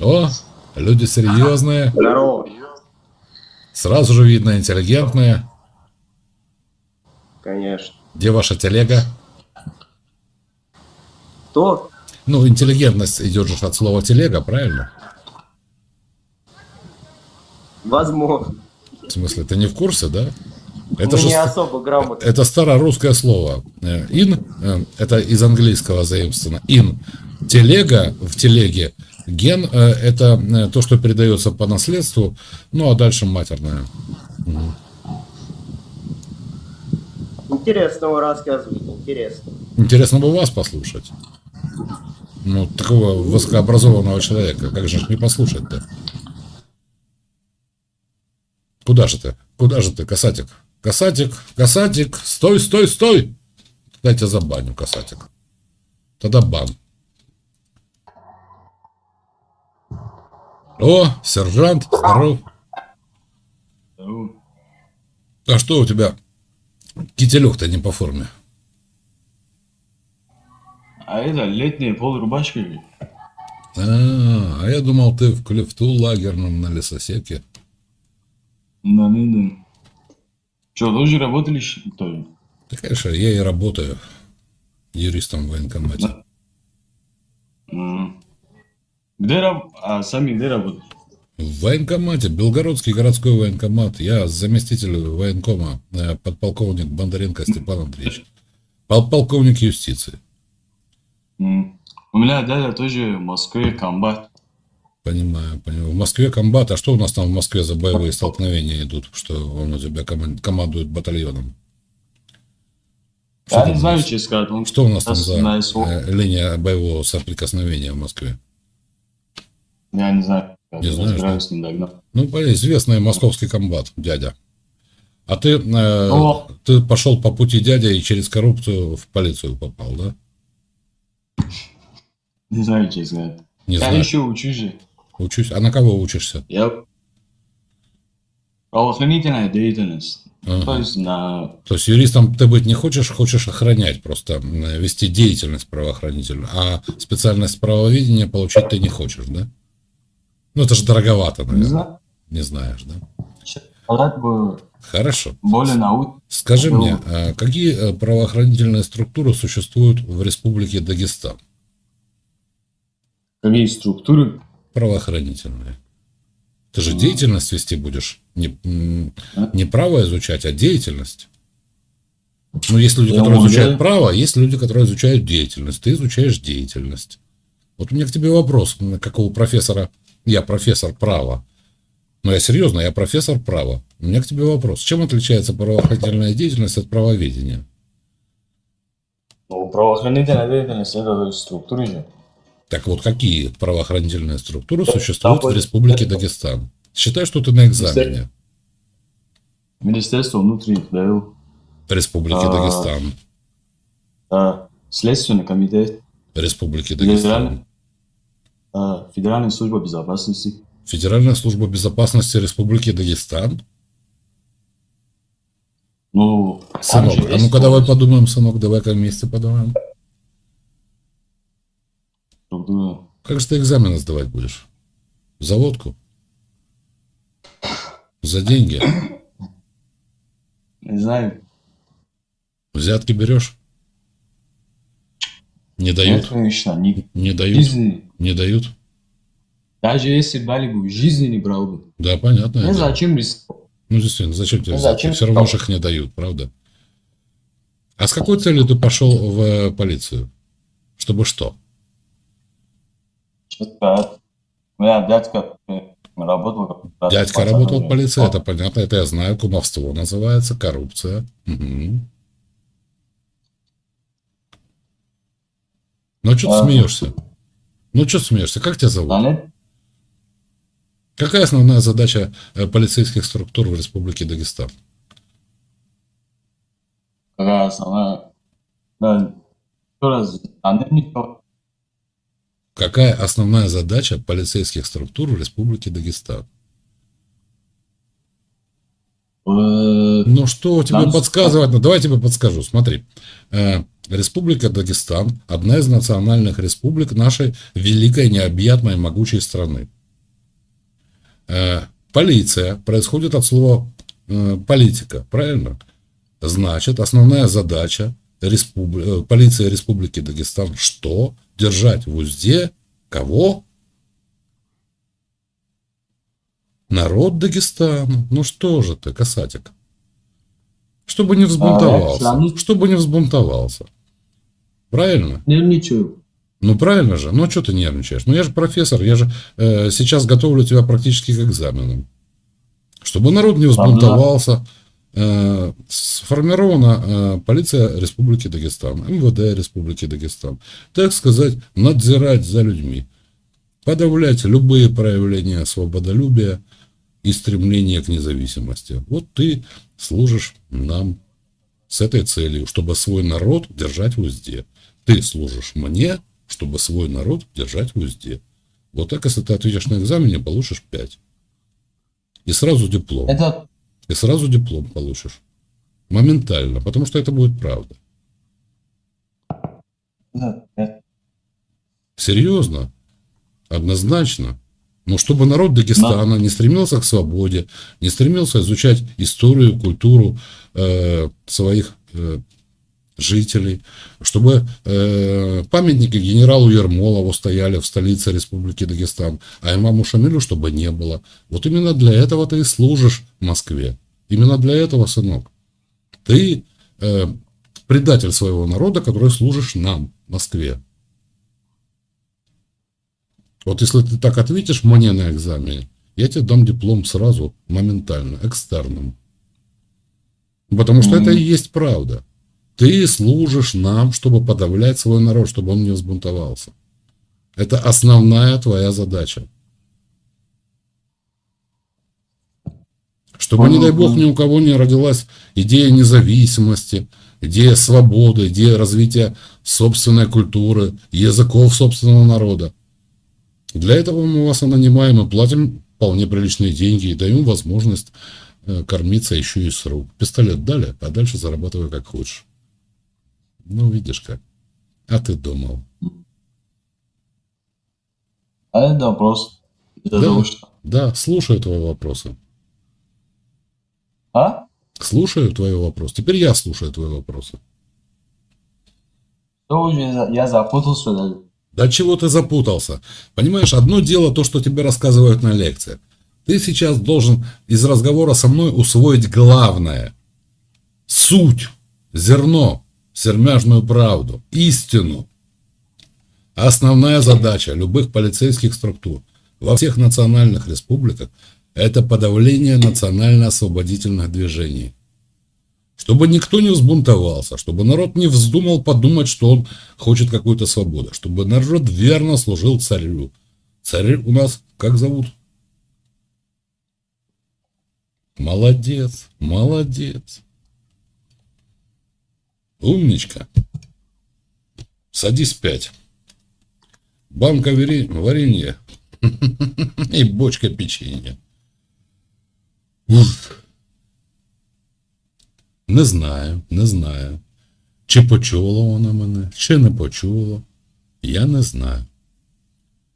О, люди серьезные, Здорово. сразу же видно интеллигентные. Конечно. Где ваша телега? Кто? Ну, интеллигентность идет же от слова телега, правильно? Возможно. В смысле, ты не в курсе, да? Это же не особо грамотно. это старорусское слово. Э, In, э, это из английского заимствовано. In, телега в телеге. Ген э, это э, то, что передается по наследству. Ну, а дальше матерное. Интересно вы рассказываете, интересно. Интересно бы вас послушать. Ну, такого высокообразованного человека. Как же не послушать-то? Куда же ты? Куда же ты, касатик? Касатик, касатик, стой, стой, стой! Дайте за баню, касатик. Тогда бан. О, сержант, здоров. А что у тебя? Кителек-то не по форме. А это летняя полурубашка. А, а я думал, ты в клифту лагерном на лесосеке. Да, да, да. Че, тоже работали щ- тоже? Да, конечно, я и работаю юристом в военкомате. М. Где. А сами где работали? В военкомате, Белгородский городской военкомат. Я заместитель военкома, э, подполковник Бондаренко Степан Андреевич. Пол- Полковник юстиции. У меня дядя тоже в Москве комбат. Понимаю, понимаю. В Москве комбат. А что у нас там в Москве за боевые столкновения идут? Что он у тебя коман- командует батальоном? Что Я не знаю, что сказать. Он Что у нас там за на э, линия боевого соприкосновения в Москве? Я не знаю. Не разбираюсь не догнал. Ну, понятно, известный московский комбат, дядя. А ты, э, ты пошел по пути дядя и через коррупцию в полицию попал, да? Не знаю, что сказать. Не Я знаю. еще учусь же. Учусь. А на кого учишься? Я правоохранительная деятельность. Ага. То есть на... То есть юристом ты быть не хочешь, хочешь охранять просто, вести деятельность правоохранительную, а специальность правоведения получить ты не хочешь, да? Ну, это же дороговато, Не наверное. знаю. Не знаешь, да? Бы Хорошо. более наук. Скажи Ну. мне, а какие э, правоохранительные структуры существуют в Республике Дагестан? Какие структуры? правоохранительные. Ты же деятельность вести будешь. Не, А? не право изучать, а деятельность. Ну, есть люди, Я которые могу, изучают право, а есть люди, которые изучают деятельность. Ты изучаешь деятельность. Вот у меня к тебе вопрос, м, как у профессора. Я профессор права. Но я серьезно, я профессор права. У меня к тебе вопрос. Чем отличается правоохранительная деятельность от правоведения? Ну, правоохранительная деятельность это структуры же. Так вот, какие правоохранительные структуры существуют в Республике Дагестан? Считай, что ты на экзамене. Министерство внутренних дел, В Республике А. Дагестан. а, Следственный комитет, Республики Дагестан. Федеральный, а, Федеральная служба безопасности. Федеральная служба безопасности Республики Дагестан. Ну, Сынок, а ну-ка давай подумаем, сынок, давай-ка вместе подумаем. структура. Как же ты экзамены сдавать будешь? За водку? За деньги? Не знаю, Взятки берешь? Не дают? нет, конечно, ни Не дают? жизни. Не дают? Даже если дали бы, в жизни не брал бы. Да, понятно. Ну, зачем рисковать? Ну, действительно, зачем тебе Ну, зачем Все равно же их не дают, правда? А с какой целью ты пошел в э, полицию? Чтобы что? Что сказать? У меня дядька э, работал как Дядька работал в полиции, это понятно, это я знаю, кумовство называется, коррупция. Мгм. Ну, что ты Ага. смеешься? Ну, что смеешься? Как тебя зовут? Да нет? Какая основная задача э, полицейских структур в Республике Дагестан? Какая основная... Да, раз. Какая основная задача полицейских структур в Республике Дагестан? Ну что тебе подсказывать? Ну, давай я тебе подскажу. Смотри. Э, Республика Дагестан – одна из национальных республик нашей великой, необъятной, могучей страны. Э, Полиция происходит от слова политика, правильно? Значит, основная задача республи- полиции Республики Дагестан что? Держать в узде кого? Народ Дагестана. Ну что же ты, касатик? Чтобы не взбунтовался. исламист. Чтобы не взбунтовался. Правильно? Нервничаю. Ну правильно же. Ну а что ты нервничаешь? Ну я же профессор, я же э, сейчас готовлю тебя практически к экзаменам. Чтобы народ не взбунтовался, э, сформирована э, полиция Республики Дагестан, МВД Республики Дагестан. Так сказать, надзирать за людьми. Подавлять любые проявления свободолюбия и стремления к независимости. Вот ты служишь нам с этой целью, чтобы свой народ держать в узде. Ты служишь мне, чтобы свой народ держать в узде. Вот так, если ты ответишь на экзамене, получишь 5. И сразу диплом. Это И сразу диплом получишь. Моментально, потому что это будет правда. это- Серьезно. Однозначно. Но чтобы народ Дагестана не стремился к свободе, не стремился изучать историю, культуру э, своих э, жителей, чтобы э, памятники генералу Ермолову стояли в столице Республики Дагестан, а имаму Шамилю чтобы не было. Вот именно для этого ты и служишь в Москве. Именно для этого, сынок. Ты э, предатель своего народа, который служишь нам, Москве. Вот если ты так ответишь мне на экзамене, я тебе дам диплом сразу, моментально, экстерном. Потому что это и есть правда. Ты служишь нам, чтобы подавлять свой народ, чтобы он не взбунтовался. Это основная твоя задача. Чтобы, не дай бог, ни у кого не родилась идея независимости, идея свободы, идея развития собственной культуры, языков собственного народа. Для этого мы вас нанимаем и платим вполне приличные деньги и даем возможность э, кормиться еще и с рук. Пистолет дали, а дальше зарабатывай как хочешь. Ну, видишь как. А ты думал. А это вопрос. Это Да. что- Да, слушаю твои вопросы. А? Слушаю твои вопросы. Теперь я слушаю твои вопросы. Что уже я запутался даже. Да чего ты запутался? Понимаешь, одно дело то, что тебе рассказывают на лекциях. Ты сейчас должен из разговора со мной усвоить главное. Суть, зерно, сермяжную правду, истину. Основная задача любых полицейских структур во всех национальных республиках – это подавление национально-освободительных движений. Чтобы никто не взбунтовался, чтобы народ не вздумал подумать, что он хочет какую-то свободу, чтобы народ верно служил царю. Царь у нас как зовут? Молодец, молодец. Умничка. Садись пять. Банка варенья и бочка печенья. Уф. Не знаю, не знаю. Чи почуло вона мене, чи не почуло. Я не знаю.